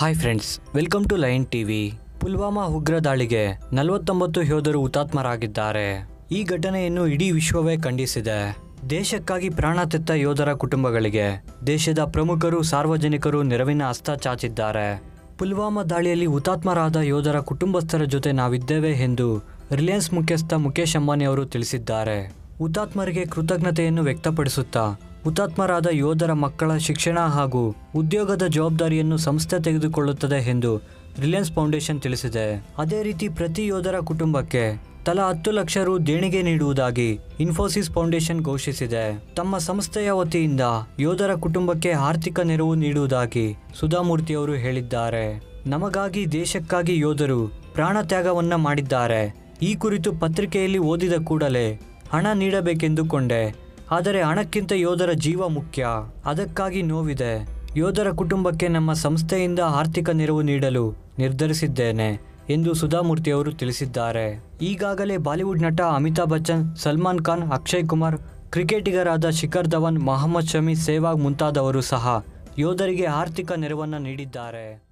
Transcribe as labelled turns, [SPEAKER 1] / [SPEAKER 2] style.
[SPEAKER 1] Hi friends welcome to line TV Pulwama ಉಗ್ರ ದಾಳಿಗೆ ನಲವತ್ತೊಂಬತ್ತು ಯೋಧರು ಹುತಾತ್ಮರಾಗಿದ್ದಾರೆ. ಈ ಘಟನೆಯನ್ನು ಇಡೀ ವಿಶ್ವವೇ ಖಂಡಿಸಿದೆ. ದೇಶಕ್ಕಾಗಿ ಪ್ರಾಣ ತೆತ್ತ ಯೋಧರ ಕುಟುಂಬಗಳಿಗೆ ದೇಶದ ಪ್ರಮುಖರು, ಸಾರ್ವಜನಿಕರು ನೆರವಿನ ಹಸ್ತ ಚಾಚಿದ್ದಾರೆ. ಪುಲ್ವಾಮಾ ದಾಳಿಯಲ್ಲಿ ಹುತಾತ್ಮರಾದ ಯೋಧರ ಕುಟುಂಬಸ್ಥರ ಜೊತೆ ನಾವಿದ್ದೇವೆ ಎಂದು ರಿಲಯನ್ಸ್ ಮುಖ್ಯಸ್ಥ ಮುಖೇಶ್ ಅಂಬಾನಿ ಅವರು ತಿಳಿಸಿದ್ದಾರೆ. ಹುತಾತ್ಮರಿಗೆ ಕೃತಜ್ಞತೆಯನ್ನು ವ್ಯಕ್ತಪಡಿಸುತ್ತಾ ಹುತಾತ್ಮರಾದ ಯೋಧರ ಮಕ್ಕಳ ಶಿಕ್ಷಣ ಹಾಗೂ ಉದ್ಯೋಗದ ಜವಾಬ್ದಾರಿಯನ್ನು ಸಂಸ್ಥೆ ತೆಗೆದುಕೊಳ್ಳುತ್ತದೆ ಎಂದು ರಿಲಯನ್ಸ್ ಫೌಂಡೇಶನ್ ತಿಳಿಸಿದೆ. ಅದೇ ರೀತಿ ಪ್ರತಿ ಯೋಧರ ಕುಟುಂಬಕ್ಕೆ ತಲಾ ಹತ್ತು ಲಕ್ಷ ರು ದೇಣಿಗೆ ನೀಡುವುದಾಗಿ ಇನ್ಫೋಸಿಸ್ ಫೌಂಡೇಶನ್ ಘೋಷಿಸಿದೆ. ತಮ್ಮ ಸಂಸ್ಥೆಯ ವತಿಯಿಂದ ಯೋಧರ ಕುಟುಂಬಕ್ಕೆ ಆರ್ಥಿಕ ನೆರವು ನೀಡುವುದಾಗಿ ಸುಧಾಮೂರ್ತಿ ಅವರು ಹೇಳಿದ್ದಾರೆ. ನಮಗಾಗಿ ದೇಶಕ್ಕಾಗಿ ಯೋಧರು ಪ್ರಾಣ ತ್ಯಾಗವನ್ನ ಮಾಡಿದ್ದಾರೆ. ಈ ಕುರಿತು ಪತ್ರಿಕೆಯಲ್ಲಿ ಓದಿದ ಕೂಡಲೇ ಹಣ ನೀಡಬೇಕೆಂದುಕೊಂಡೆ. ಆದರೆ ಹಣಕ್ಕಿಂತ ಯೋಧರ ಜೀವ ಮುಖ್ಯ. ಅದಕ್ಕಾಗಿ ನೋವಿದೆ. ಯೋಧರ ಕುಟುಂಬಕ್ಕೆ ನಮ್ಮ ಸಂಸ್ಥೆಯಿಂದ ಆರ್ಥಿಕ ನೆರವು ನೀಡಲು ನಿರ್ಧರಿಸಿದ್ದೇನೆ ಎಂದು ಸುಧಾಮೂರ್ತಿ ಅವರು ತಿಳಿಸಿದ್ದಾರೆ. ಈಗಾಗಲೇ ಬಾಲಿವುಡ್ ನಟ ಅಮಿತಾಬ್ ಬಚ್ಚನ್, ಸಲ್ಮಾನ್ ಖಾನ್, ಅಕ್ಷಯ್ ಕುಮಾರ್, ಕ್ರಿಕೆಟಿಗರಾದ ಶಿಖರ್ ಧವನ್, ಮೊಹಮ್ಮದ್ ಶಮಿ, ಸೆಹ್ವಾಗ್ ಮುಂತಾದವರು ಸಹ ಯೋಧರಿಗೆ ಆರ್ಥಿಕ ನೆರವನ್ನು ನೀಡಿದ್ದಾರೆ.